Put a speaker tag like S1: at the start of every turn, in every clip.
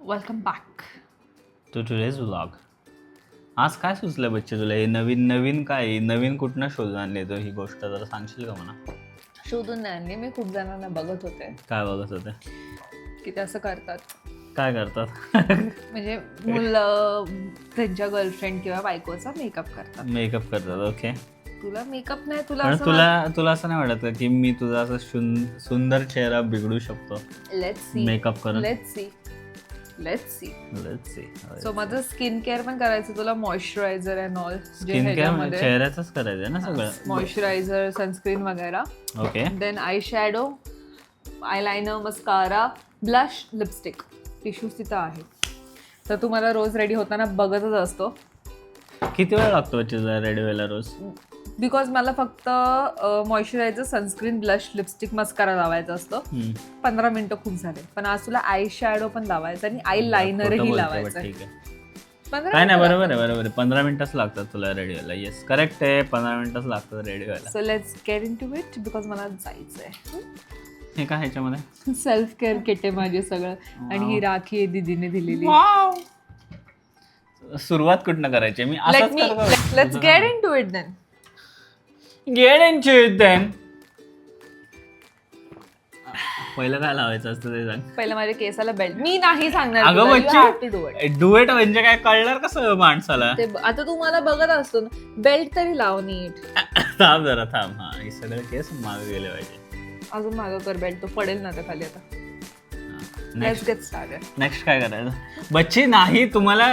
S1: Welcome back
S2: to today's vlog आज काय सुचलं बच्चे तुला? हे नवीन नवीन काय? नवीन कुठनं शोधून आणले तो? ही गोष्ट जरा सांगशील का मला?
S1: शोधून नाही आणली. मी खूप जणांना बघत होते.
S2: काय बघत होते?
S1: की ते असं करतात.
S2: काय करतात?
S1: म्हणजे मुलं त्यांच्या गर्लफ्रेंड किंवा बायकोचा मेकअप करतात.
S2: मेकअप करतात ओके
S1: तुला मेकअप नाही तुला
S2: पण
S1: असं
S2: तुला तुला असं नाही वाटत का की मी तुझा असं शुन- सुंदर चेहरा बिघडू शकतो?
S1: लेट्स सी
S2: मेकअप करून.
S1: Let's see let's see
S2: Let's see.
S1: So माझं स्किन केअर पण करायचं तुला moisturiser and all
S2: skin care म्हणजे चेहऱ्याचंच करायचं ना सगळं.
S1: मॉइश्चरायझर सनस्क्रीन वगैरे.
S2: Okay
S1: then eye shadow eyeliner mascara blush lipstick tissues तिथं आहे. तर तू मला रोज रेडी होताना बघतच असतो.
S2: किती वेळ लागतो रेडी व्हायला रोज?
S1: बिकॉज मला फक्त moisturiser sunscreen blush lipstick mascara लावायचा असतो.
S2: हम्म.
S1: पंधरा मिनिटं खूप झाले. पण आज तुला आय शॅडो पण लावायचं आणि आय लायनरही लावायचं. आहे.
S2: आहे काय नाही बरोबर आहे बरोबर आहे. पंधरा मिनिटच लागतात तुला रेडी व्हायला येस करेक्ट आहे. पंधरा मिनिटच लागतात रेडी व्हायला
S1: so let's get into it because मला जायचंय.
S2: हे काय ह्याच्यामध्ये?
S1: सेल्फ केअर किट आहे माझे सगळं. आणि ही राखी आहे दीदीने दिलेली.
S2: सुरुवात कुठनं करायची? मी
S1: let's get into it then
S2: get in then पहिलं काय लावायचं असतं ते सांग.
S1: पहिलं माझ्या केसाला बेल्ट मी नाही सांगणार
S2: अगं
S1: तुला. You have to
S2: बच्ची
S1: do it.
S2: डुएट म्हणजे काय कळणार कसं माणसाला?
S1: ते ब- आता तू मला बघत असतो बेल्ट तरी लाव नीट.
S2: थांब जरा थांब. हा हे सगळे केस मागे गेले पाहिजे.
S1: अजून मागं कर बेल्ट तो पडेल ना त्या खाली आता.
S2: नेक्स्ट काय करायचं? बच्ची नाही तुम्हाला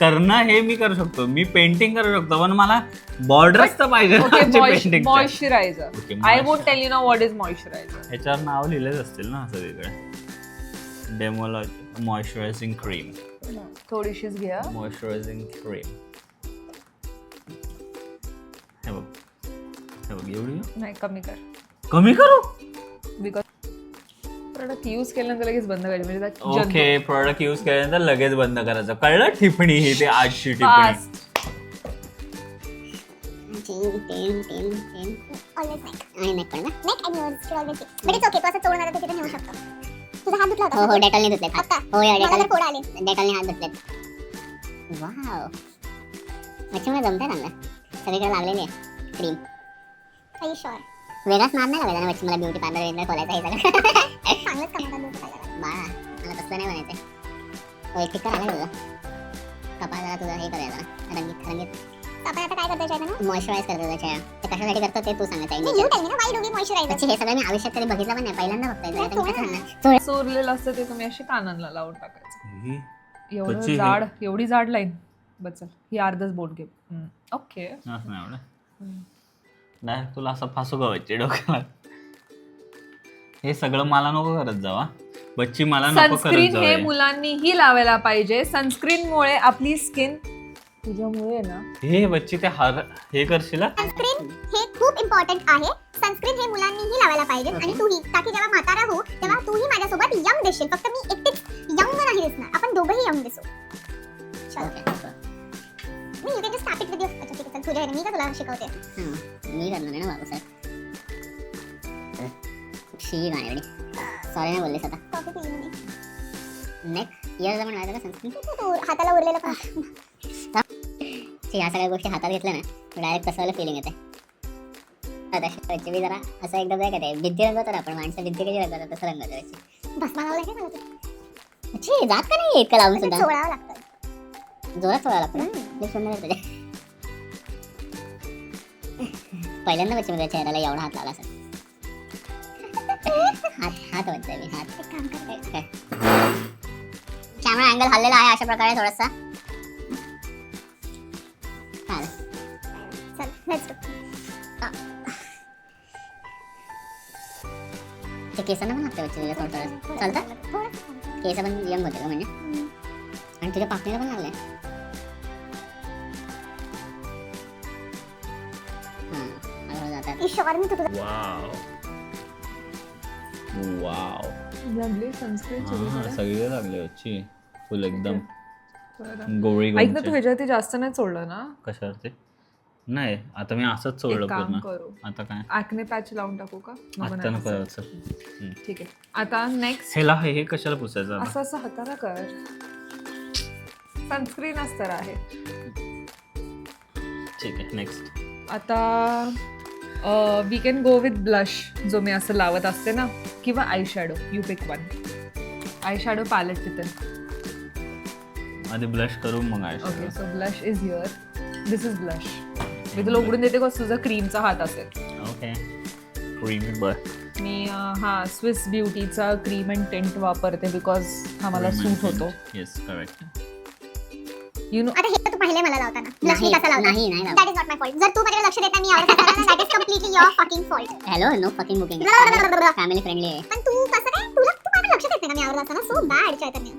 S2: करणं हे मी करू शकतो. मी पेंटिंग करू शकतो पण मला बॉर्डर्स तर पाहिजे Okay, ह्याच्यावर नाव लिहिलेच असतील ना सगळीकडे डेमोलॉजी मॉइश्चरायझिंग क्रीम
S1: थोडीशीच घ्या.
S2: मॉइश्चरायझिंग क्रीम हे बघ. हे बघ एवढी?
S1: नाही कमी कर.
S2: कमी करू?
S1: प्रोडक्ट यूज केल्यानंतर लगेच बंद करायचं म्हणजे that.
S2: ओके प्रोडक्ट यूज केल्यानंतर लगेच बंद करायचं कळलं टिप्पणी ही ते आजची टिप्पणी
S1: Fast.
S3: आणि पण ना? तू असं चोळून आता तिथे नेऊ शकतो. तुझा हात? हो हो डेटॉलने धुतलेत आता हो या डेटॉल फोड आले डेटॉलने हात धुतलेत वाव जमतंय चांगलं सगळीकडे लागलेली आहे क्रीम वेगळाच नाद नाही मच्छी मला ब्युटी पार्लर वेगळं खोलायचं हे सगळं चांगलंच कमावता ब्युटी पार्लर बाळा मला तसलं नाही म्हणायचं हो एक टिक्कर आला तुझा. कपाळ जरा तुझा हे करायचा रंगीत रंगीत. आता काय करतो चेहरा मॉइश्चराईज करतो तुझा चेहरा ते कशासाठी करतो ते तू सांगायचं हे सगळं मी आयुष्यात कधी बघितलं पण नाही पहिल्यांदा बघताय
S1: चोरलेलं असतं ते तुम्ही असे कानांना लावून टाकायचं. एवढं
S2: हे-
S1: जाड एवढी जाड लाईन. बचल ही अर्धच बोट घे ओके.
S2: नाही तुला असं फासू गवायचे डोक्याला? हे सगळं मला नको करत जावा. बच्ची मला नको करत
S1: सनस्क्रीन हे
S2: हे.
S1: मुलांनीही लावायला पाहिजे. सनस्क्रीन मुळे आपली स्किन तुझ्यामुळे ना.
S2: हे बच्ची ते हार हे करशील? हा?
S3: सनस्क्रीन हे खूप इम्पॉर्टंट आहे. सनस्क्रीन हे मुलांनीही लावायला पाहिजे. आणि तूही ताकी जेव्हा म्हातारा हो तेव्हा तूही माझ्यासोबत यंग दिसशील. फक्त मी एकटीच यंग नाही दिसणार. आपण दोघंही यंग दिसू. चल. मी you can just start it with अच्छा ठीक आहे. चल तुझ्या ह्याने मी का तुला शिकवते?
S4: मी करणार आहे ना बाबू सर शी गाणी सॉरी नाही बोललेस आता.
S3: कॉफी पिली म्हणे.
S4: नेक इयर पण व्हायचं का
S3: तू हाताला उरलेलं पण
S4: ह्या सगळ्या गोष्टी हातात घेतल्या ना डायरेक्ट कसं वाला फिलिंग येते बी जरा असं एकदम काय ते भिंती रंगवतो आपण माणसं भिंती कशी रंगवतात तसं रंगवतो
S3: भस्मा लावलाय काय मला?
S4: अच्छी जात का नाही इतकं लावून सुद्धा?
S3: चोळावं लागतं.
S4: जोरात सोळा लागतो लई सुंदर आहे तुझ्या. पहिल्यांदा बच्चे माझ्या चेहऱ्याला एवढा हात लावला असेल. हात हात वाटतंय मी हात. कॅमेरा अँगल हल्लेला आहे अशा प्रकारे थोडासा. ते केसांना पण लागतं बच्चे तुझ्या थोडं. थोडं चालतं? केस पण यंग होते का म्हणजे आणि तुझ्या पापणीला पण लागले हां जातात.
S3: ईश्वर मी तुझं
S2: वाव
S1: लागली सनस्क्रीन
S2: हा सगळे लागले फुल एकदम. गोळी
S1: ऐक ना तू. ह्याच्यावरती जास्त नाही चोळलं ना?
S2: कशावरती? नाही आता मी असंच
S1: काम
S2: पूर्ण.
S1: करू.
S2: आता काय?
S1: ऍक्ने पॅच लावून टाकू का?
S2: आता नको
S1: असं. ठीक आहे. आता नेक्स्ट
S2: ह्याला हे हे कशाला पुसायचं?
S1: असं असं हाताला कर. सनस्क्रीन असतं आहे.
S2: ठीक आहे नेक्स्ट
S1: आता we can go with blush जो मी असं लावत असते ना किंवा eye shadow you pick one eye shadow palette तिथे.
S2: आधी ब्लश करू मग आहे
S1: okay so blush is your this is blush मी तुला उघडून देते का तुझा क्रीमचा हात असेल.
S2: ओके क्रीमी बर
S1: मी हा स्विस ब्युटीचा क्रीम अँड टेंट वापरते बिकॉज हा मला सूट होतो.
S2: येस करेक्ट
S1: यु नो
S3: हे पाहिले मला लावताना ब्लश मी
S4: नाही,
S3: कसा लावतो?
S4: नाही, नाही.
S3: That is not my fault जर तू माझ्याकडे लक्ष देता मी आवडत असेल that is completely your fucking fault
S4: hello no fucking booking family friendly आहे
S3: पण तू कसं काय? तुला तू माझ्याकडे लक्ष देते ना मी आवडत असताना सो बॅड चैतन्य.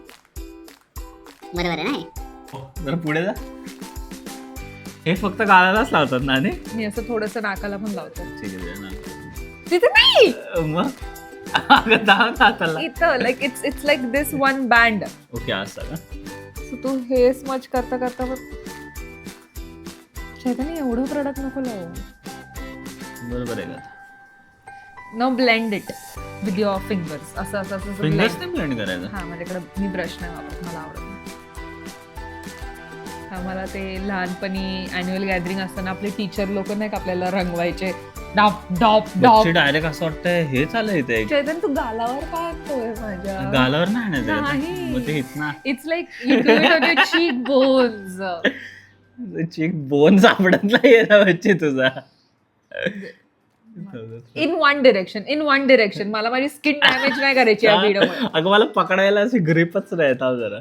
S4: बरोबर आहे नाही
S2: जरा पुढे जा. हे फक्त गालालाच लावतात ना
S1: मी असं थोडंसं नाकाला पण लावते.
S2: ठीक आहे ना.
S1: तिथे नाही!
S2: मग? अगं हाताला.
S1: इथं like it's it's like this one band
S2: okay असं का?
S1: सो तू हे स्मच करता करता मग चैतन्य एवढं प्रोडक्ट नको लावू.
S2: बरोबर आहे का?
S1: न blend it with your fingers असं असं असं असं
S2: फिंगर्स. नाही ब्लेंड करायचं?
S1: हा माझ्याकडे मी ब्रश नाही वापरत मला आवडत नाही. आम्हाला ते लहानपणी अॅन्युअल गॅदरिंग असताना आपले टीचर लोक नाही का आपल्याला रंगवायचे? डॉप डॉप डॉप.
S2: डायरेक्ट असं वाटतं हे चालू इथे
S1: चैतन तू गालावर पाहतोय माझ्या?
S2: गालावर नाही आणायचं. ते? मग ते इथना.
S1: It's like you do it on cheek bones
S2: cheek bone सापडत नाही ना बच्चे तुझा.
S1: In one direction in one direction मला माझी स्किन डॅमेज नाही करायची या व्हिडिओ
S2: अगं मला पकडायला अशी ग्रिपच नाही येत जरा.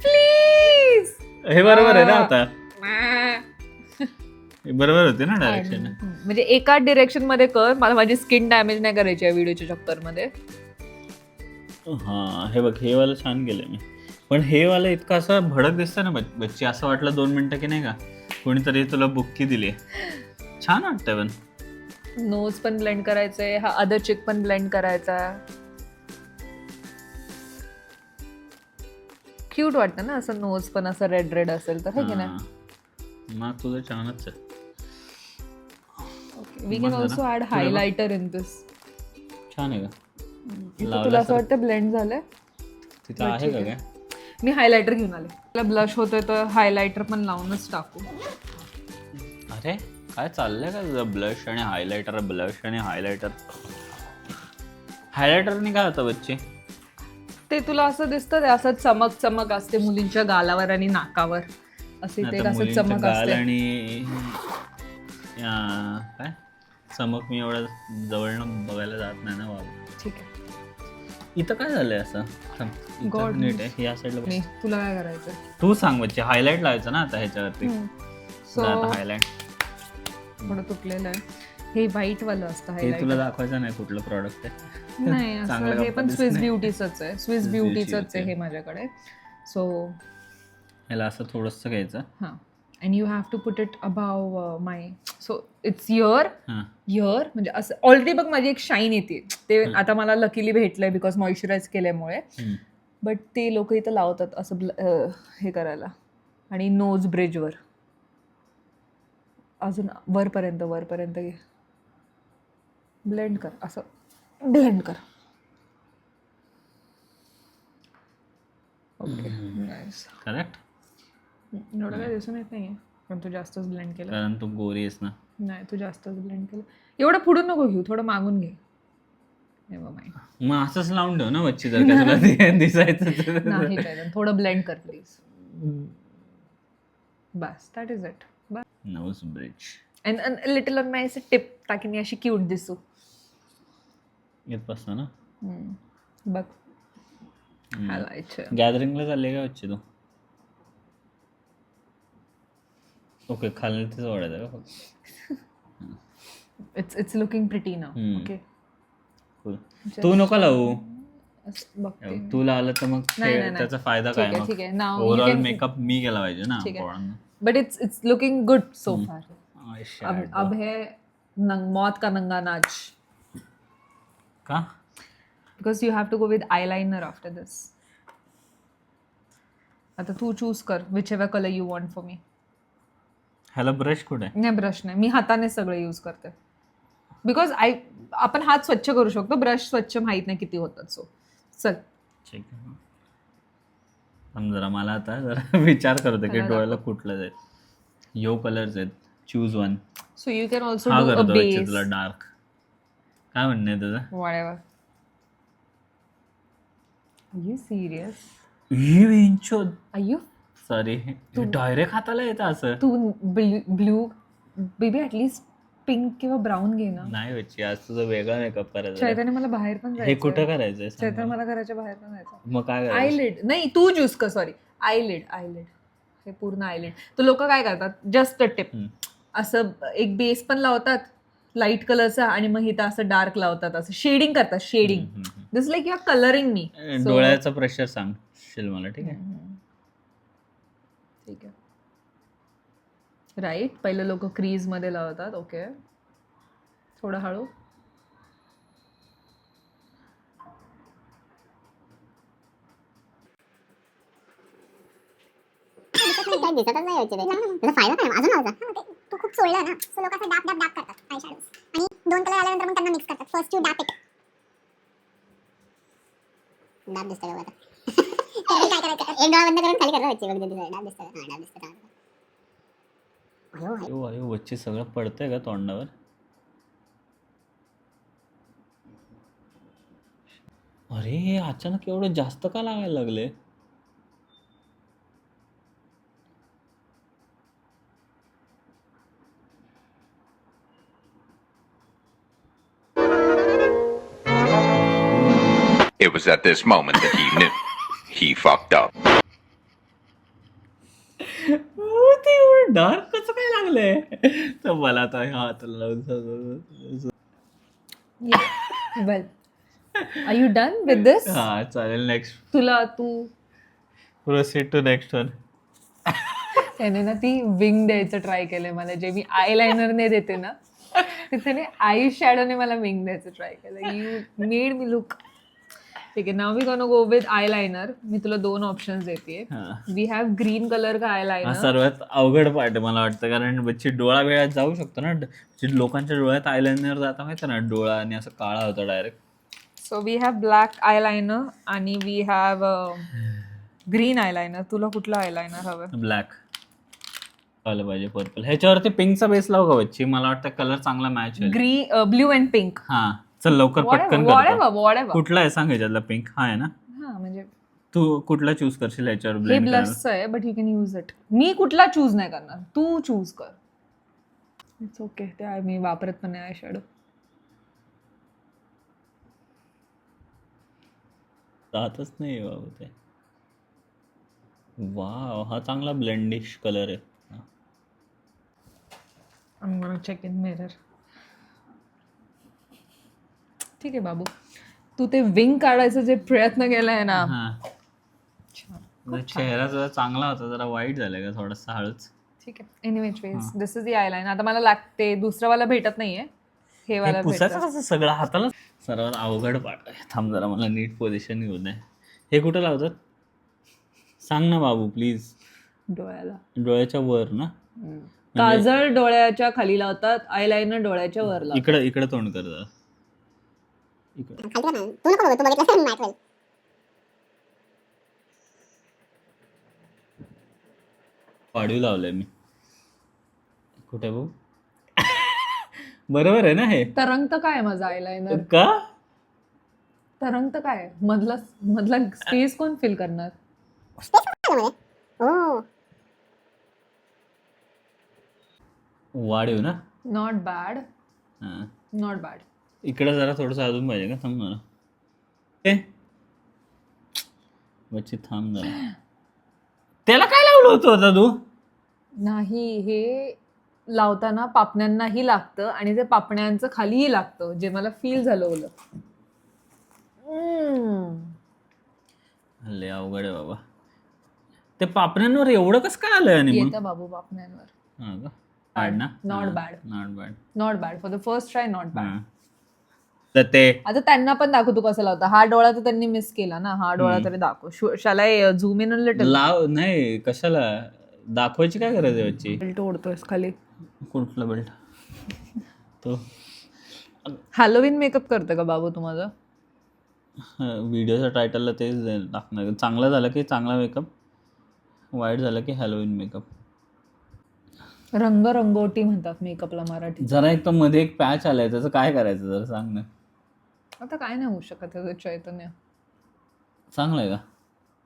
S1: प्लीज
S2: हे बरोबर आहे ना आता. हे बरोबर होते ना डायरेक्शन
S1: म्हणजे एका डिरेक्शनमध्ये कर मला माझी स्किन डॅमेज नाही करायची या व्हिडिओच्या चक्करमध्ये.
S2: हा हे बघ हे वाला छान केलं मी. पण हे वाला इतकं असं भडक दिसतं ना बच- बच्ची असं वाटलं दोन मिनिटं की नाही का? कोणीतरी तुला बुक्की दिली. छान वाटतंय पण.
S1: नोज पण ब्लेंड करायचंय हा अदर चिक पण ब्लेंड करायचा. क्यूट वाटतं ना असं नोज पण असं रेड रेड असेल तर हे की नाही.
S2: मग तुझं छानच आहे.
S1: We can? Also add. Highlighter in this
S2: छान आहे का?
S1: तुला असं. वाटतं ब्लेंड झालंय?
S2: तिथं आहे का काय?
S1: मी हायलायटर घेऊन आले. तुला ब्लश होतोय तर हायलायटर पण लावूनच टाकू.
S2: अरे काय चाललंय का तुझं ब्लश आणि हायलायटर ब्लश आणि हायलायटर हायलायटरने काय होतं बच्चे?
S1: ते तुला असं दिसतं ते असं चमक चमक असते मुलींच्या गालावर आणि नाकावर. असे ते असं चमक असते.
S2: आणि काय? चमक मी एवढं जवळनं बघायला जात नाही ना बाबा.
S1: ठीक आहे.
S2: इथं काय झालंय असं? थांब, इथं
S1: God
S2: नीट आहे या साईडला
S1: तुला काय करायचं?
S2: तू सांग बच्चे हायलाइट लावायचं ना आता ह्याच्यावरती.
S1: सो
S2: हायलाइट
S1: थोडं तुटलेलं आहे. हे व्हाईट वालं असतं
S2: हे तुला दाखवायचं नाही कुठलं प्रॉडक्ट आहे.
S1: नाही असं
S2: चांगल्या
S1: हे पण
S2: company
S1: स्विस
S2: नाही.
S1: ब्युटीचंच आहे. स्विस
S2: Swiss
S1: ब्युटीचंच
S2: beauty
S1: आहे हे. माझ्याकडे. सो
S2: ह्याला असं थोडंसं घ्यायचं.
S1: हां. And you have to put it above my so it's your ear म्हणजे असं ऑलरेडी बघ माझी एक शाईन येते. ते आता मला लकीली भेटलंय बिकॉज मॉइश्चराईज केल्यामुळे. बट ते लोक इथं लावतात असं हे करायला. आणि नोज ब्रिजवर अजून वरपर्यंत वरपर्यंत घे. ब्लेंड कर असं. ब्लेंड कर. ओके
S2: करेक्ट
S1: एवढं काय दिसून येत नाही पण तू जास्तच ब्लेंड केलं.
S2: कारण तू गोरी आहेस ना.
S1: नाही तू जास्तच ब्लेंड केलं. एवढं पुढून नको घेऊ थोडं मागून घे.
S2: मग असंच लावून ठेव ना बच्ची जर का तुला दिसायचं तर.
S1: नाही काय थोडं ब्लेंड कर please bus that is it
S2: nose bridge
S1: and little on my tip ताकी मी अशी क्यूट दिसू.
S2: येतपासून ना.
S1: हम्म. बघ.
S2: गॅदरिंगला चालले का बच्ची तू? ओके खाली तेच वाढायचं का
S1: इट्स इट्स लुकिंग प्रिटी ना
S2: हम्म.
S1: Okay
S2: Cool. तू नको लावू
S1: बघते
S2: तू लावलं तर मग
S1: नाही,
S2: ते-
S1: नाही, नाही.
S2: त्याचा फायदा
S1: ठीक
S2: काय
S1: आहे, ठीक आहे. Now you
S2: overall
S1: can-
S2: makeup मी केला पाहिजे ना
S1: ठीक आहे.
S2: पोरांना.
S1: But it's it's looking good so far
S2: I
S1: अब
S2: shadow.
S1: अब है नंग मौत का नंगा नाच
S2: का
S1: because you have to go with eyeliner after this आता तू चूज कर whichever colour you want for मी
S2: ह्याला ब्रश कुठे?
S1: नाही ब्रश नाही. मी हाताने सगळं यूज करते. बिकॉज आय आपण हात स्वच्छ करू शकतो. ब्रश स्वच्छ माहीत नाही किती होतात सो चल.
S2: ठीक आहे. पण जरा मला आता जरा विचार करतो की डोळ्याला कुठलं जाईल यो कलर्स आहेत. Choose one
S1: so you can also
S2: हा करतो तुला डार्क काय म्हणणं आहे तुझं
S1: are you serious?
S2: इंचो
S1: are you
S2: सॉरी. डायरेक्ट हाताला येतं असं.
S1: तू blue baby at least pink किंवा ब्राऊन घे ना.
S2: नाही बच्ची आज तुझं वेगळा मेकअप करायचं.
S1: चैतन्य मला बाहेर पण
S2: हे कुठं
S1: जायचं
S2: करायचंय
S1: चैतन्य
S2: मला.
S1: घराच्या बाहेर पण जायचं
S2: मग काय
S1: आयलिड नाही तू चूज कर सॉरी आयलिड आयलिड हे पूर्ण आयलिड तर लोक काय करतात? Just a tip. असं एक बेस पण लावतात लाइट कलरचा आणि मग इथं असं डार्क लावतात असं शेडिंग करतात शेडिंग. दिस लाईक कलरिंग मी
S2: डोळ्याचा प्रेशर सांगशील मला ठीक आहे.
S1: ठीक आहे. राईट पहिले लोक क्रीजमध्ये लावतात. ओके थोडं हळू.
S4: काय दिसतच नाही याची त्याचा फायदा काय अजून
S3: हा, तू खूप ना. सो लोक असं डाप डाप डाप करतात. आय आणि दोन कलर आल्यानंतर मग त्यांना मिक्स करतात. फर्स्ट यू डाप इट काय करायचं
S4: एक डोळा बंद करून खाली करता बच्ची बघ दिसतं डाब दिसतं का? हा डाब दिसतं का? अयो, अयो.
S2: अयो अयो बच्ची सगळं पडतंय का तोंडावर अरे हे अचानक एवढं जास्त का लागायला लागले
S5: It was at this moment that he knew. He fucked up.
S2: हो, ते एवढं डार्क कसं काय लागलंय? तर मला आता हात लावून
S1: well are you done with this
S2: हा चालेल नेक्स्ट
S1: तुला तू.
S2: प्रोसीड टू नेक्स्ट वन
S1: त्याने ना ती विंग द्यायचं ट्राय केलंय मला. जे मी आय लायनरने देते ना त्याने आय शॅडोने मला विंग द्यायचं ट्राय केलं यू मेड मी लुक ठीक आहे नाव मी go go with eyeliner मी तुला दोन ऑप्शन्स देते वी हॅव ग्रीन कलर का आय लायनर
S2: सर्वात अवघड पार्ट आहे मला वाटतं कारण बच्ची डोळा वेळात जाऊ शकतो ना. जे लोकांच्या डोळ्यात आयलाइनर जाता माहिती ना डोळा आणि असं काळा होता direct
S1: so we have black eyeliner आणि we have green eyeliner तुला कुठलं आय लायनर हवं?
S2: ब्लॅक आलं पाहिजे पर्पल ह्याच्यावरती पिंकचा बेस लाव का बच्ची? मला वाटतं कलर चांगला match
S1: green blue and pink
S2: हा. चल लवकर पटकन
S1: वॉडेवर
S2: कुठला आहे सांग ह्याच्यातला पिंक हा आहे ना?
S1: हा म्हणजे
S2: तू कुठला चूज करशील याच्यावर
S1: हे
S2: ब्लेंड
S1: ब्लशचं आहे but you can use it मी कुठला चूज नाही करणार. तू चूज कर. इट्स ओके ते आहे मी वापरत पण नाही शॅडो
S2: जातच नाही बाबा ते. वा हा चांगला ब्लेंडिश कलर आहे.
S1: Check in mirror. ठीक आहे बाबू. तू ते विंग काढायचा जे प्रयत्न केलाय ना.
S2: हा. जरा चेहरा जरा चांगला होता जरा वाईट झालाय का थोडासा हळूच?
S1: ठीक आहे. Anyways ways this is the eyeline आता मला लागते दुसरं वाला भेटत नाहीये. हे वाला
S2: हे पुसायचं
S1: भेटतं.
S2: कसं सगळं हाताला? सर्वात अवघड आहे. थांब जरा मला नीट पोझिशन घेऊ दे. हे कुठं लावतात? सांग ना बाबू प्लीज
S1: डोळ्याला.
S2: डोळ्याच्या वर ना?
S1: काजळ डोळ्याच्या खाली लावतात आयलाइनर डोळ्याच्या वर लावतात.
S2: इकडं इकडं तोंड कर जरा इकडं.
S3: तू नको बघू तू बघितलं मॅट वेल
S2: वाढीव लावलंय मी. कुठे भाऊ? बरोबर आहे ना हे?
S1: तरंगत काय आहे माझं आयलाइनर
S2: का?
S1: तरंगत काय? आहे? मधला मधला स्पेस कोण फिल करणार?
S3: हो
S2: वाढीव ना?
S1: नॉट बॅड
S2: हा.
S1: नॉट बॅड
S2: इकडं जरा थोडंसं अजून पाहिजे का? थांब मला थांब जरा. त्याला काय लावलं होतं आता तू?
S1: नाही हे लावताना पापण्यांनाही लागतं आणि ते पापण्यांचं खालीही लागतं जे मला फील झालं Mm.
S2: लय अवघड आहे बाबा. ते पापण्यांवर एवढं कसं काय आलंय आणि मग?
S1: येतं बाबू पापण्यांवर.
S2: हा का? बॅड ना. Not bad
S1: not bad for the first try not bad
S2: तर ते
S1: आता त्यांना पण दाखव तू कसं लावता. हा डोळा तर त्यांनी मिस केला ना. हा डोळा तरी दाखव. शाला झूम इन लिटल
S2: लाव नाही कशाला? दाखवायची काय गरज आहे बच्ची
S1: बेल्ट ओढतोयस खाली.
S2: कुठला बेल्ट तो.
S1: हॅलोविन मेकअप करतं का बाबू तू माझा
S2: व्हिडिओच्या टायटलला तेच जाईल टाकणार चांगला झाला की चांगला मेकअप वाईट झालं की हॅलोविन मेकअप
S1: रंग रंगोटी म्हणतात मेकअपला मराठी
S2: जरा एक तर मध्ये एक पॅच आलाय. त्याचं काय करायचं जरा सांग ना.
S1: आता काय नाही होऊ शकत त्याचं चैतन्य.
S2: चांगलं आहे का?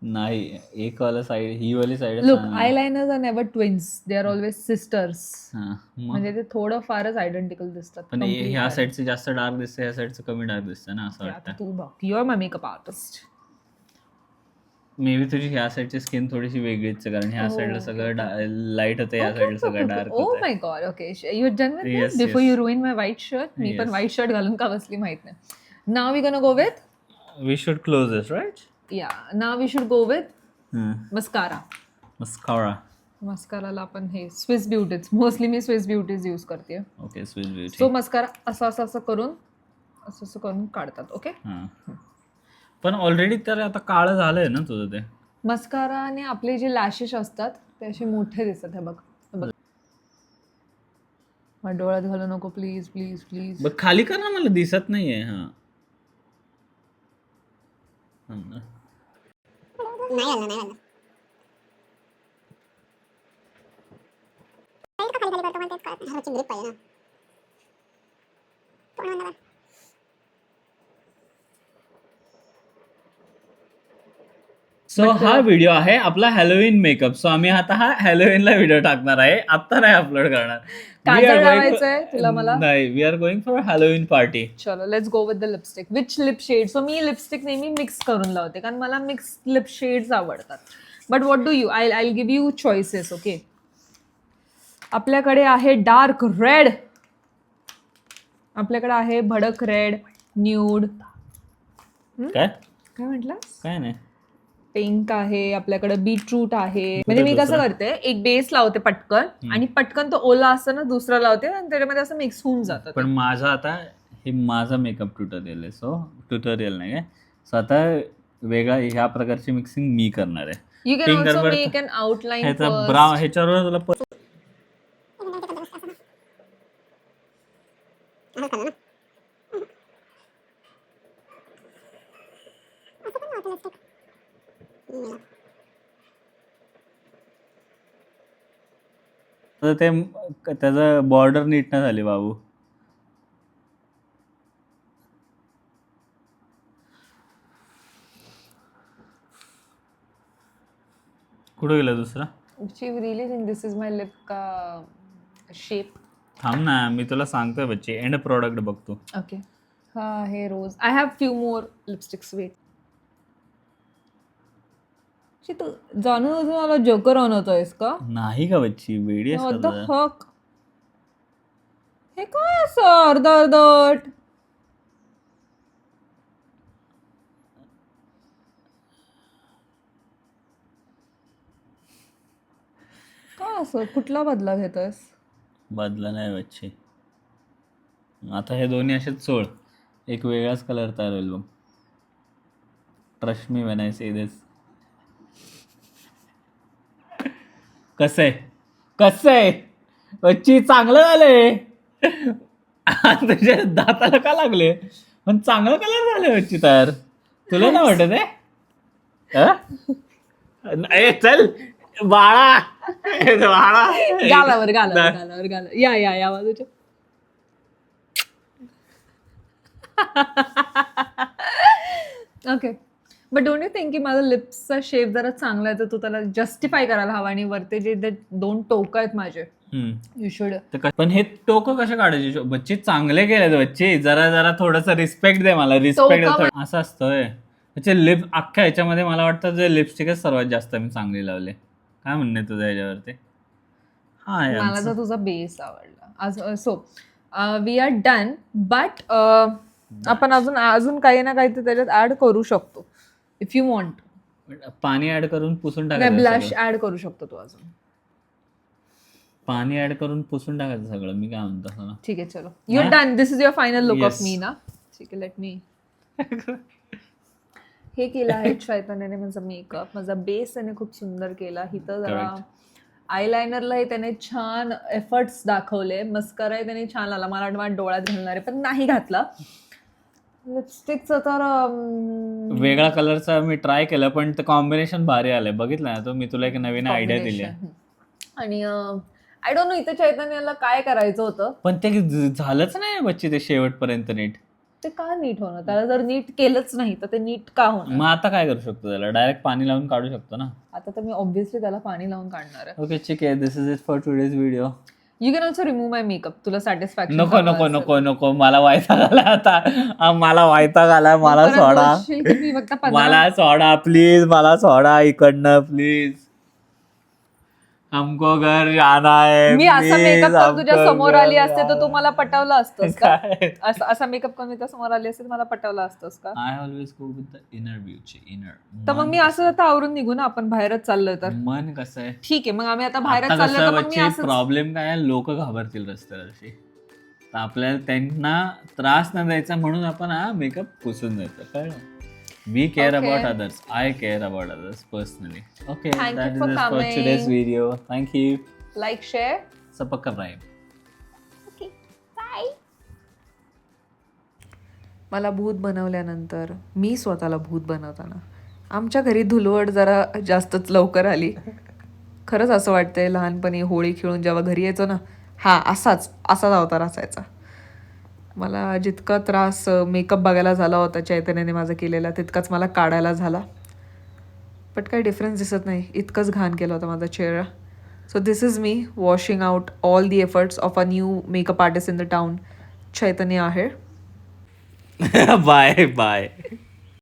S2: नाही एक वाला साईड ही वाली side
S1: look eyeliners are never twins they are always sisters म्हणजे ते थोडं फारच आयडेंटिकल दिसतात.
S2: पण ह्या. साईडचं जास्त डार्क दिसतं ह्या साईडचं कमी डार्क दिसतं ना असं वाटतं
S1: तू बघ. Your my makeup artist
S2: maybe तुझी ह्या साईडची स्किन थोडीशी वेगळीच आहे कारण ह्या
S1: Oh,
S2: साईडला
S1: okay,
S2: सगळं लाइट होतं या साईडला सगळं dark
S1: oh my god okay you done with before. You ruin my white shirt मी पण. व्हाईट शर्ट घालून का बसली माहीत नाही. Now we gonna go with
S2: we should close this right
S1: या now we should go with mascara
S2: mascara
S1: मस्काराला आपण हे स्विस ब्युटीज मोस्टली मी स्विस ब्युटीज यूज करते
S2: okay switch beauty
S1: so mascara असं असं असं करून असं असं करून काढतात ओके
S2: हां. पण ऑलरेडी तर आता काळं झालंय ना तुझं ते.
S1: मस्काराने आपले जे लॅशेस असतात ते असे मोठे दिसतात हे बघ. हे बघ. डोळ्यात घालू नको प्लीज प्लीज प्लीज
S2: बघ खाली कर ना मला दिसत नाहीये हां. थांब ना.
S3: नाही आलं नाही आलं Belt का खाली खाली करतो मला तेच कळत नाही. ह्याची grip पाहिजे ना पूर्ण बंद
S2: सो हा व्हिडिओ आहे आपला हॅलोविन मेकअप सो आम्ही आता हा हॅलोविनला व्हिडिओ टाकणार आहे. आता नाही अपलोड करणार.
S1: तुला मला?
S2: नाही we are going for Halloween party
S1: चलो let's go with the lipstick which lip shade so me lipstick नेहमी मिक्स करून लावते कारण मला मिक्स लिप शेड्स आवडतात. But what do you I I give you choices okay आपल्याकडे आहे dark red आपल्याकडे आहे भडक रेड न्यूड
S2: काय?
S1: काय म्हटलं
S2: काय नाही.
S1: पिंक आहे आपल्याकडे बीटरूट आहे. म्हणजे मी कसं करते एक बेस लावते पटकन आणि पटकन तो ओला असताना दुसरा लावते आणि त्याच्यामध्ये असं मिक्स होऊन जातं
S2: पण माझा आता हे माझा मेकअप ट्युटोरियल आहे सो ट्युटोरियल नाही सो आता वेगळा ह्या प्रकारची मिक्सिंग मी करणार आहे.
S1: You can also make an outline
S2: ह्याचा ब्राऊन ह्याच्यावर तुला प-
S3: असंच करणार ना असं पण नव्हतं lipstick. हम्म.
S2: तर ते त्याचं बॉर्डर नीट नाही झाली बाबू. कुठं गेला दुसरा?
S1: She really think this is my lip का शेप
S2: थांब ना मी तुला सांगतोय बच्चे एंड प्रोडक्ट बघतो
S1: ओके हा हे रोज. I have few more lipsticks wait तू जाणून अजून मला जोकर आणतोयस का?
S2: नाही का बच्ची वेडी आहेस
S1: What
S2: का
S1: fuck? हे काय असं अर्ध अर्धट काय असं? कुठला बदला घेतोयस?
S2: बदला नाही बच्चे. आता हे दोन्ही असेच सोड. एक वेगळाच कलर तयार होईल बघ. Trust me when I say this कसं आहे? कसं आहे? बच्ची चांगलं झालंय. तुझ्या दाताला का लागले? पण चांगलं कलर झाले बच्ची तयार तुला नाही वाटत आहे? ए, चल. बाळा. बाळा.
S1: गालावर गालावर गालावर गालावर. या या या बाजूच्या. Okay but don't you think की माझा लिप्सचा शेप जरा चांगला आहे तर तू त्याला जस्टिफाय करायला हवा आणि वरते जे ते दोन टोक आहेत माझे यू शुड
S2: पण हे टोक कसे काढायचे? बच्चे चांगले केले बच्चे. जरा जरा थोडस रिस्पेक्ट दे मला. रिस्पेक्ट असं असतंय त्याचे लिप अख्ख्या ह्याच्यामध्ये मला वाटतं जे लिपस्टिकच सर्वात जास्त मी चांगली लावले. काय म्हणणे तुझं ह्याच्यावरती? हा
S1: मला. तर तुझा बेस आवडला. आज so we are done but आपण अजून अजून काही ना काही त्याच्यात ऍड करू शकतो. इफ यू वॉन्ट
S2: पाणी ऍड करून पुसून टाकायचं
S1: ब्लश
S2: सगळं.
S1: ऍड करू शकतो तू अजून.
S2: पाणी ऍड करून पुसून टाकायचं सगळं. मी काय म्हणतो असं ना.
S1: ठीक आहे चलो. You done this is your final look of
S2: Yes.
S1: मी ना? ठीक आहे लेट मी हे केलं आहे चैतन्याने माझा मेकअप माझा बेस त्याने खूप सुंदर केला. इथं जरा आयलायनरलाही त्याने छान एफर्ट्स दाखवले. मस्कराही त्याने छान आला. मला वाटतं माझ्या डोळ्यात घालणारे पण नाही घातला. लिपस्टिकचं तर अं,
S2: वेगळा कलरचा मी ट्राय केलं पण ते कॉम्बिनेशन भारी आलंय. बघितलं ना तो? मी तुला एक नवीन आयडिया दिली. आहे.
S1: combination. आणि आय डोंट नो इथे चैतन्याला काय करायचं होतं.
S2: पण ते झ- झालंच नाही बच्ची ते शेवटपर्यंत नीट.
S1: ते का नीट होणं त्याला जर नीट केलंच नाही तर ते नीट का होणार?
S2: मग आता काय करू शकतो त्याला? डायरेक्ट पाणी लावून काढू शकतो ना?
S1: आता तर मी ऑब्व्हियसली त्याला पाणी लावून काढणार आहे.
S2: ओके ठीक आहे. This is it for today's video
S1: you can also remove my makeup तुला सॅटिस्फॅक्शन
S2: नको नको नको नको. मला वायता घाला आता. आ, मला वायता घाला मला सोडा.
S1: मी फक्त पंधरा
S2: मला सोडा प्लीज मला सोडा इकडनं प्लीज हमको घर जाना है
S1: मी असा
S2: please,
S1: मेकअप करून तुझ्या
S2: हमको
S1: समोर
S2: घर
S1: आली असते तर तू
S2: जाना
S1: मला पटवलं असतंस का?
S2: काय?
S1: असा असा मेकअप करून तुझ्या समोर आली असते तर मला पटवलं असतंस का?
S2: I always go with the inner beauty inner
S1: तर मग मी असं आता आवरून निघू ना आपण बाहेरच चाललोय तर.
S2: मन कसं आहे?
S1: ठीक आहे मग आम्ही आता बाहेरच
S2: आता
S1: चाललोय
S2: कसं
S1: तर मग मी
S2: बच्चे
S1: असं
S2: प्रॉब्लेम काय आहे? लोक घाबरतील रस्त्यावरशी तर आपल्याला त्यांना त्रास न द्यायचा म्हणून आपण हा मेकअप पुसून देतो कळलं? We care
S1: Okay.
S2: About others I care about others personally okay
S1: Thank you
S2: that
S1: for
S2: is for
S1: coming.
S2: Today's video thank you
S1: like share
S2: subscribe
S1: मला भूत बनवल्यानंतर मी स्वतःला भूत बनवताना. आमच्या घरी धुलवड जरा जास्तच लवकर आली. खरंच असं वाटतंय लहानपणी होळी खेळून जेव्हा घरी यायचो ना हा असाच असाच अवतार असायचा. मला जितका त्रास मेकअप बघायला झाला होता चैतन्याने माझा केलेला तितकाच मला काढायला झाला. बट काही डिफरन्स दिसत नाही. इतकंच घाण केलं होता माझा चेहरा. So this is me washing out all the efforts of a new makeup artist in the town Chaitanya आहे.
S2: Bye bye.